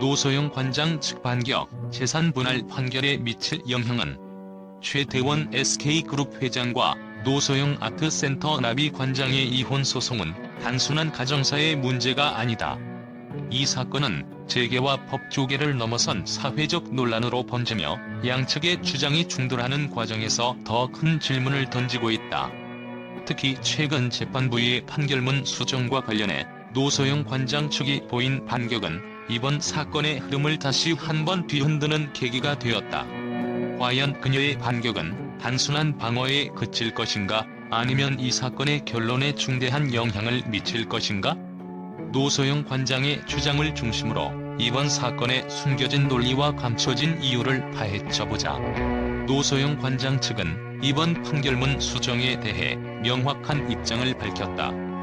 노소영 관장 측 반격, 재산 분할 판결에 미칠 영향은 최대원 SK그룹 회장과 노소영 아트센터 나비 관장의 이혼 소송은 단순한 가정사의 문제가 아니다. 이 사건은 재계와 법 조계를 넘어선 사회적 논란으로 번지며 양측의 주장이 충돌하는 과정에서 더 큰 질문을 던지고 있다. 특히 최근 재판부의 판결문 수정과 관련해 노소영 관장 측이 보인 반격은 이번 사건의 흐름을 다시 한번 뒤흔드는 계기가 되었다. 과연 그녀의 반격은 단순한 방어에 그칠 것인가 아니면 이 사건의 결론에 중대한 영향을 미칠 것인가? 노소영 관장의 주장을 중심으로 이번 사건의 숨겨진 논리와 감춰진 이유를 파헤쳐보자. 노소영 관장 측은 이번 판결문 수정에 대해 명확한 입장을 밝혔다.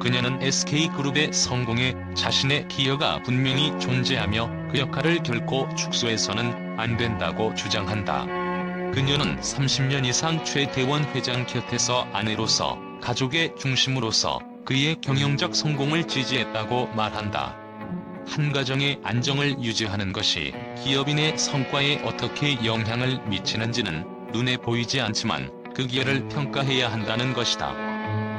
그녀는 SK그룹의 성공에 자신의 기여가 분명히 존재하며 그 역할을 결코 축소해서는 안 된다고 주장한다. 그녀는 30년 이상 최대원 회장 곁에서 아내로서 가족의 중심으로서 그의 경영적 성공을 지지했다고 말한다. 한 가정의 안정을 유지하는 것이 기업인의 성과에 어떻게 영향을 미치는지는 눈에 보이지 않지만 그 기여를 평가해야 한다는 것이다.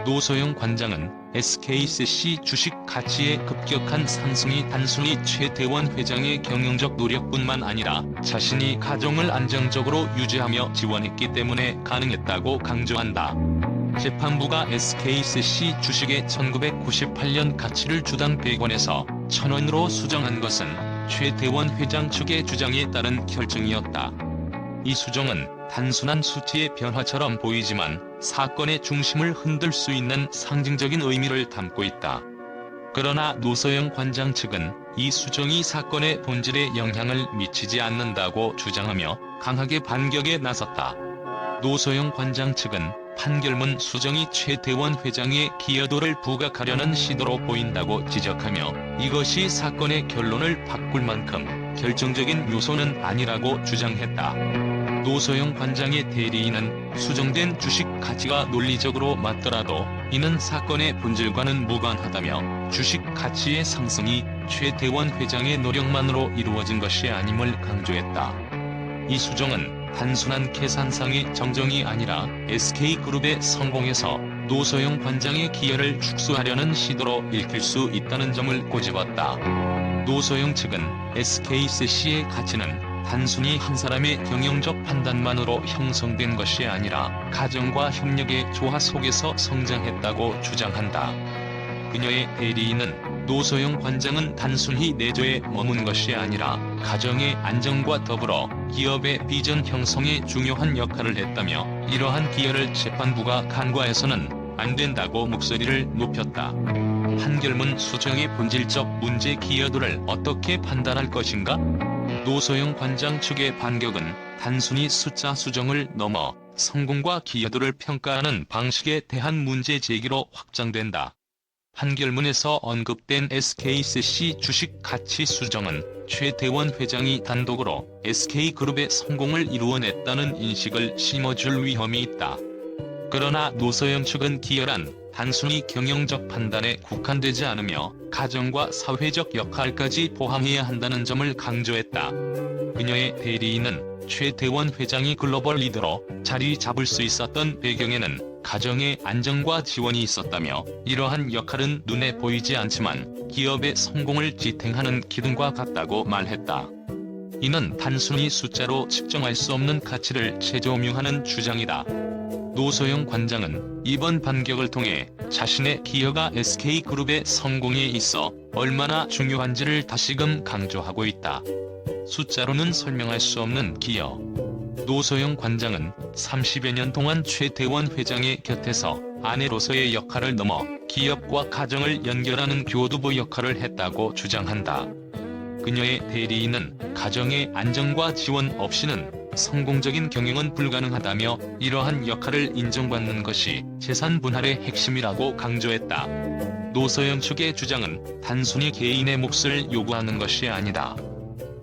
노소영 관장은 SKCC 주식 가치의 급격한 상승이 단순히 최대원 회장의 경영적 노력뿐만 아니라 자신이 가정을 안정적으로 유지하며 지원했기 때문에 가능했다고 강조한다. 재판부가 SKCC 주식의 1998년 가치를 주당 100원에서 1000원으로 수정한 것은 최대원 회장 측의 주장에 따른 결정이었다. 이 수정은 단순한 수치의 변화처럼 보이지만 사건의 중심을 흔들 수 있는 상징적인 의미를 담고 있다. 그러나 노소영 관장 측은 이 수정이 사건의 본질에 영향을 미치지 않는다고 주장하며 강하게 반격에 나섰다. 노소영 관장 측은 판결문 수정이 최대원 회장의 기여도를 부각하려는 시도로 보인다고 지적하며 이것이 사건의 결론을 바꿀 만큼 결정적인 요소는 아니라고 주장했다. 노소영 관장의 대리인은 수정된 주식 가치가 논리적으로 맞더라도 이는 사건의 본질과는 무관하다며 주식 가치의 상승이 최대원 회장의 노력만으로 이루어진 것이 아님을 강조했다. 이 수정은 단순한 계산상의 정정이 아니라 SK그룹의 성공에서 노소영 관장의 기여를 축소하려는 시도로 읽힐 수 있다는 점을 꼬집었다. 노소영 측은 SKCC의 가치는 단순히 한 사람의 경영적 판단만으로 형성된 것이 아니라 가정과 협력의 조화 속에서 성장했다고 주장한다. 그녀의 대리인은 노소영 관장은 단순히 내조에 머문 것이 아니라 가정의 안정과 더불어 기업의 비전 형성에 중요한 역할을 했다며 이러한 기여를 재판부가 간과해서는 안 된다고 목소리를 높였다. 판결문 수정의 본질적 문제 기여도를 어떻게 판단할 것인가? 노소영 관장 측의 반격은 단순히 숫자 수정을 넘어 성공과 기여도를 평가하는 방식에 대한 문제 제기로 확장된다. 판결문에서 언급된 SKCC 주식 가치 수정은 최대원 회장이 단독으로 SK그룹의 성공을 이루어냈다는 인식을 심어줄 위험이 있다. 그러나 노소영 측은 기여란 단순히 경영적 판단에 국한되지 않으며 가정과 사회적 역할까지 포함해야 한다는 점을 강조했다. 그녀의 대리인은 최대원 회장이 글로벌 리더로 자리 잡을 수 있었던 배경에는 가정의 안정과 지원이 있었다며 이러한 역할은 눈에 보이지 않지만 기업의 성공을 지탱하는 기둥과 같다고 말했다. 이는 단순히 숫자로 측정할 수 없는 가치를 재조명하는 주장이다. 노소영 관장은 이번 반격을 통해 자신의 기여가 SK그룹의 성공에 있어 얼마나 중요한지를 다시금 강조하고 있다. 숫자로는 설명할 수 없는 기여. 노소영 관장은 30여 년 동안 최대원 회장의 곁에서 아내로서의 역할을 넘어 기업과 가정을 연결하는 교두보 역할을 했다고 주장한다. 그녀의 대리인은 가정의 안정과 지원 없이는 성공적인 경영은 불가능하다며 이러한 역할을 인정받는 것이 재산 분할의 핵심이라고 강조했다. 노서영 측의 주장은 단순히 개인의 몫을 요구하는 것이 아니다.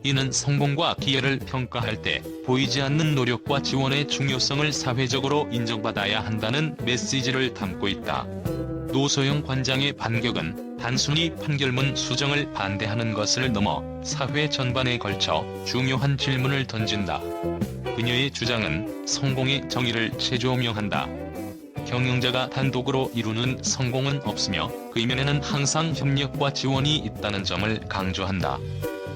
이는 성공과 기여를 평가할 때 보이지 않는 노력과 지원의 중요성을 사회적으로 인정받아야 한다는 메시지를 담고 있다. 노소영 관장의 반격은 단순히 판결문 수정을 반대하는 것을 넘어 사회 전반에 걸쳐 중요한 질문을 던진다. 그녀의 주장은 성공의 정의를 재조명한다. 경영자가 단독으로 이루는 성공은 없으며 그 이면에는 항상 협력과 지원이 있다는 점을 강조한다.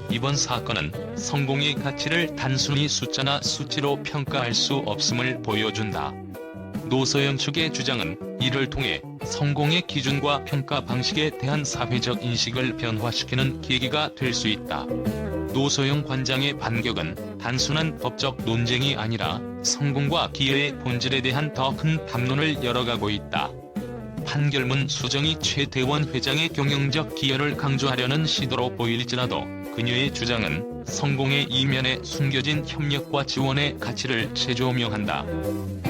이번 사건은 성공의 가치를 단순히 숫자나 수치로 평가할 수 없음을 보여준다. 노서영 측의 주장은 이를 통해 성공의 기준과 평가 방식에 대한 사회적 인식을 변화시키는 계기가 될 수 있다. 노소영 관장의 반격은 단순한 법적 논쟁이 아니라 성공과 기여의 본질에 대한 더 큰 담론을 열어가고 있다. 판결문 수정이 최대원 회장의 경영적 기여를 강조하려는 시도로 보일지라도 그녀의 주장은 성공의 이면에 숨겨진 협력과 지원의 가치를 재조명한다.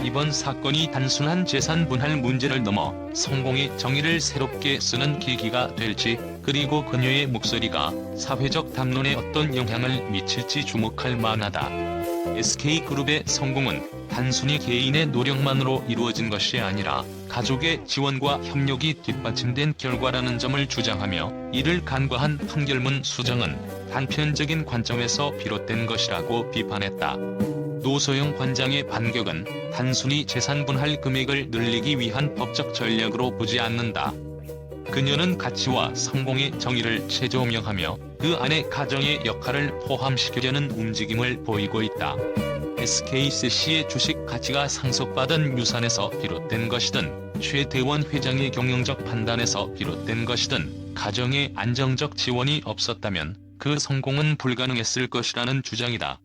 이번 사건이 단순한 재산 분할 문제를 넘어 성공의 정의를 새롭게 쓰는 계기가 될지 그리고 그녀의 목소리가 사회적 담론에 어떤 영향을 미칠지 주목할 만하다. SK그룹의 성공은 단순히 개인의 노력만으로 이루어진 것이 아니라 가족의 지원과 협력이 뒷받침된 결과라는 점을 주장하며 이를 간과한 판결문 수정은 단편적인 관점에서 비롯된 것이라고 비판했다. 노소영 관장의 반격은 단순히 재산 분할 금액을 늘리기 위한 법적 전략으로 보지 않는다. 그녀는 가치와 성공의 정의를 재조명하며 그 안에 가정의 역할을 포함시키려는 움직임을 보이고 있다. SKCC의 주식 가치가 상속받은 유산에서 비롯된 것이든 최대원 회장의 경영적 판단에서 비롯된 것이든 가정의 안정적 지원이 없었다면 그 성공은 불가능했을 것이라는 주장이다.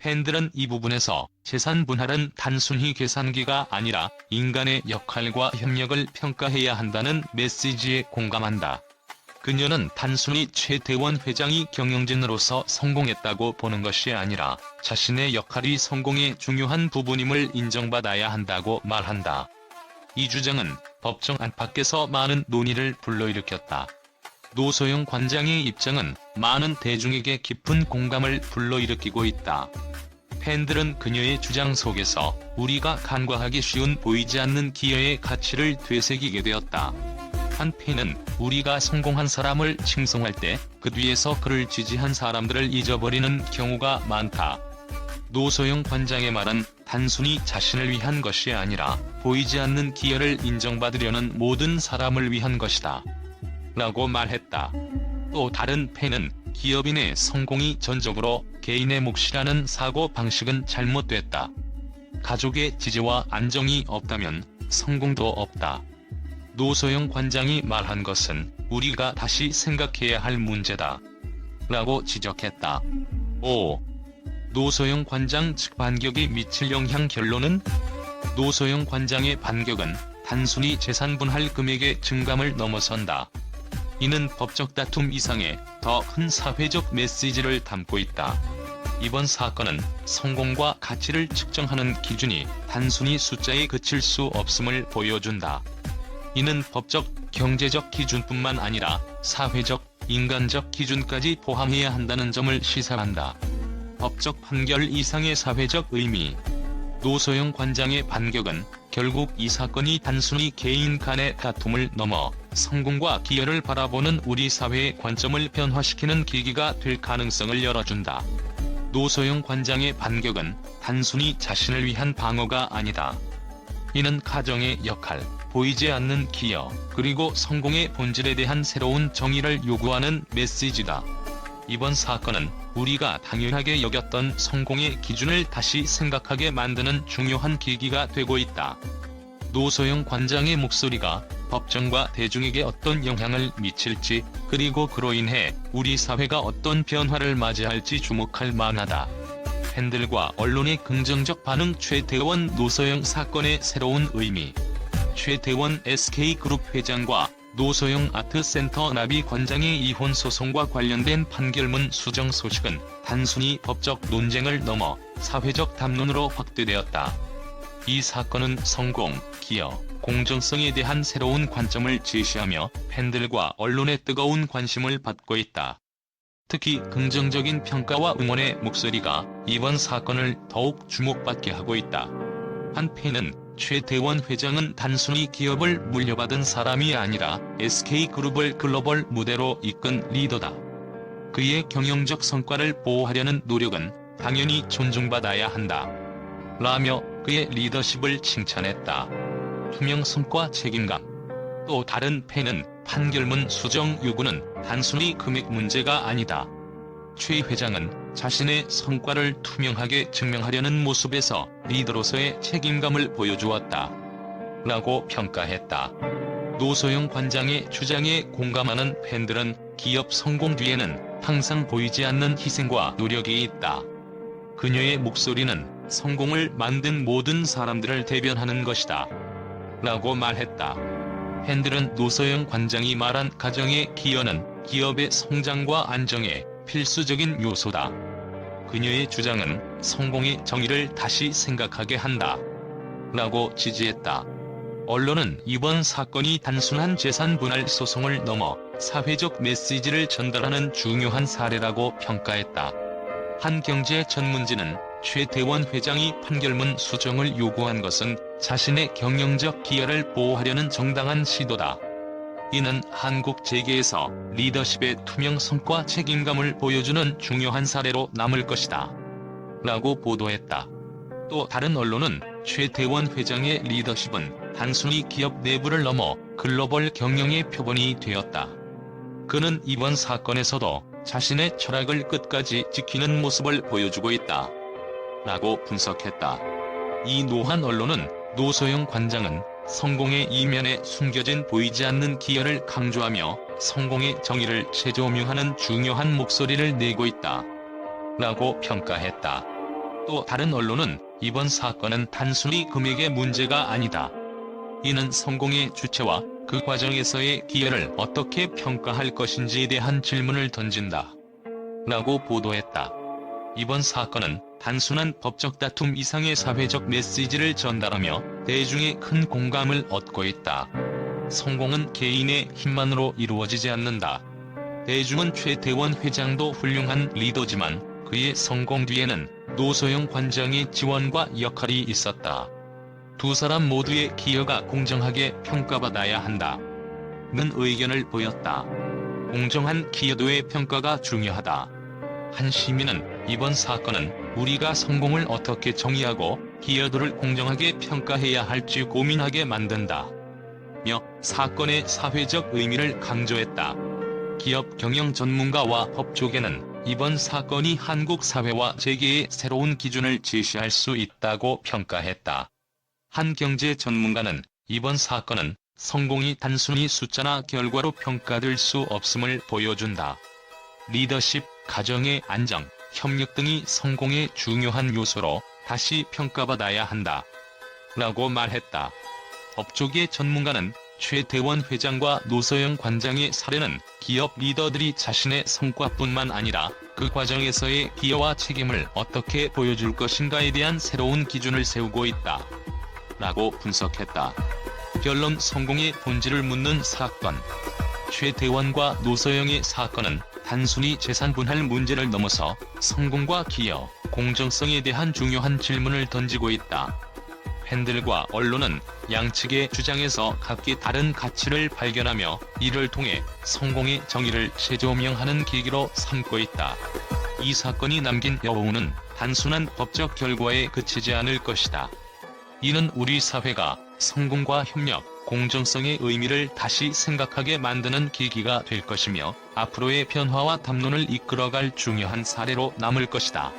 팬들은 이 부분에서 재산 분할은 단순히 계산기가 아니라 인간의 역할과 협력을 평가해야 한다는 메시지에 공감한다. 그녀는 단순히 최대원 회장이 경영진으로서 성공했다고 보는 것이 아니라 자신의 역할이 성공의 중요한 부분임을 인정받아야 한다고 말한다. 이 주장은 법정 안팎에서 많은 논의를 불러일으켰다. 노소영 관장의 입장은 많은 대중에게 깊은 공감을 불러일으키고 있다. 팬들은 그녀의 주장 속에서 우리가 간과하기 쉬운 보이지 않는 기여의 가치를 되새기게 되었다. 한 팬은 우리가 성공한 사람을 칭송할 때 그 뒤에서 그를 지지한 사람들을 잊어버리는 경우가 많다. 노소영 관장의 말은 단순히 자신을 위한 것이 아니라 보이지 않는 기여를 인정받으려는 모든 사람을 위한 것이다. 라고 말했다. 또 다른 팬은 기업인의 성공이 전적으로 개인의 몫이라는 사고 방식은 잘못됐다. 가족의 지지와 안정이 없다면 성공도 없다. 노소영 관장이 말한 것은 우리가 다시 생각해야 할 문제다. 라고 지적했다. 5. 노소영 관장 측 반격이 미칠 영향 결론은 노소영 관장의 반격은 단순히 재산 분할 금액의 증감을 넘어선다. 이는 법적 다툼 이상의 더 큰 사회적 메시지를 담고 있다. 이번 사건은 성공과 가치를 측정하는 기준이 단순히 숫자에 그칠 수 없음을 보여준다. 이는 법적, 경제적 기준뿐만 아니라 사회적, 인간적 기준까지 포함해야 한다는 점을 시사한다. 법적 판결 이상의 사회적 의미 노소영 관장의 반격은 결국 이 사건이 단순히 개인 간의 다툼을 넘어 성공과 기여를 바라보는 우리 사회의 관점을 변화시키는 계기가 될 가능성을 열어준다. 노소영 관장의 반격은 단순히 자신을 위한 방어가 아니다. 이는 가정의 역할, 보이지 않는 기여, 그리고 성공의 본질에 대한 새로운 정의를 요구하는 메시지다. 이번 사건은 우리가 당연하게 여겼던 성공의 기준을 다시 생각하게 만드는 중요한 계기가 되고 있다. 노소영 관장의 목소리가 법정과 대중에게 어떤 영향을 미칠지 그리고 그로 인해 우리 사회가 어떤 변화를 맞이할지 주목할 만하다. 팬들과 언론의 긍정적 반응 최대원 노소영 사건의 새로운 의미 최대원 SK그룹 회장과 노소영 아트센터 나비 관장의 이혼 소송과 관련된 판결문 수정 소식은 단순히 법적 논쟁을 넘어 사회적 담론으로 확대되었다. 이 사건은 성공, 기여, 공정성에 대한 새로운 관점을 제시하며 팬들과 언론의 뜨거운 관심을 받고 있다. 특히 긍정적인 평가와 응원의 목소리가 이번 사건을 더욱 주목받게 하고 있다. 한 팬은 최대원 회장은 단순히 기업을 물려받은 사람이 아니라 SK그룹을 글로벌 무대로 이끈 리더다. 그의 경영적 성과를 보호하려는 노력은 당연히 존중받아야 한다. 라며 그의 리더십을 칭찬했다. 투명성과 책임감. 또 다른 팬은 판결문 수정 요구는 단순히 금액 문제가 아니다. 최 회장은 자신의 성과를 투명하게 증명하려는 모습에서 리더로서의 책임감을 보여주었다. 라고 평가했다. 노소영 관장의 주장에 공감하는 팬들은 기업 성공 뒤에는 항상 보이지 않는 희생과 노력이 있다. 그녀의 목소리는 성공을 만든 모든 사람들을 대변하는 것이다. 라고 말했다. 팬들은 노소영 관장이 말한 가정의 기여는 기업의 성장과 안정에 필수적인 요소다. 그녀의 주장은 성공의 정의를 다시 생각하게 한다. 라고 지지했다. 언론은 이번 사건이 단순한 재산 분할 소송을 넘어 사회적 메시지를 전달하는 중요한 사례라고 평가했다. 한 경제 전문지는 최대원 회장이 판결문 수정을 요구한 것은 자신의 경영적 기여를 보호하려는 정당한 시도다. 이는 한국 재계에서 리더십의 투명성과 책임감을 보여주는 중요한 사례로 남을 것이다. 라고 보도했다. 또 다른 언론은 최대원 회장의 리더십은 단순히 기업 내부를 넘어 글로벌 경영의 표본이 되었다. 그는 이번 사건에서도 자신의 철학을 끝까지 지키는 모습을 보여주고 있다. 라고 분석했다. 이 노한 언론은 노소영 관장은 성공의 이면에 숨겨진 보이지 않는 기여를 강조하며 성공의 정의를 재조명하는 중요한 목소리를 내고 있다. 라고 평가했다. 또 다른 언론은 이번 사건은 단순히 금액의 문제가 아니다. 이는 성공의 주체와 그 과정에서의 기여를 어떻게 평가할 것인지에 대한 질문을 던진다. 라고 보도했다. 이번 사건은 단순한 법적 다툼 이상의 사회적 메시지를 전달하며 대중의 큰 공감을 얻고 있다. 성공은 개인의 힘만으로 이루어지지 않는다. 대중은 최대원 회장도 훌륭한 리더지만 그의 성공 뒤에는 노소영 관장의 지원과 역할이 있었다. 두 사람 모두의 기여가 공정하게 평가받아야 한다. 는 의견을 보였다. 공정한 기여도의 평가가 중요하다. 한 시민은 이번 사건은 우리가 성공을 어떻게 정의하고 기여도를 공정하게 평가해야 할지 고민하게 만든다. 며 사건의 사회적 의미를 강조했다. 기업 경영 전문가와 법조계는 이번 사건이 한국 사회와 재계의 새로운 기준을 제시할 수 있다고 평가했다. 한 경제 전문가는 이번 사건은 성공이 단순히 숫자나 결과로 평가될 수 없음을 보여준다. 리더십, 가정의 안정, 협력 등이 성공의 중요한 요소로 다시 평가받아야 한다. 라고 말했다. 법조계 전문가는 최대원 회장과 노서영 관장의 사례는 기업 리더들이 자신의 성과뿐만 아니라 그 과정에서의 기여와 책임을 어떻게 보여줄 것인가에 대한 새로운 기준을 세우고 있다. 라고 분석했다. 결론 성공의 본질을 묻는 사건. 최대원과 노서영의 사건은 단순히 재산 분할 문제를 넘어서 성공과 기여, 공정성에 대한 중요한 질문을 던지고 있다. 팬들과 언론은 양측의 주장에서 각기 다른 가치를 발견하며 이를 통해 성공의 정의를 재조명하는 계기로 삼고 있다. 이 사건이 남긴 여우는 단순한 법적 결과에 그치지 않을 것이다. 이는 우리 사회가 성공과 협력, 공정성의 의미를 다시 생각하게 만드는 계기가 될 것이며 앞으로의 변화와 담론을 이끌어갈 중요한 사례로 남을 것이다.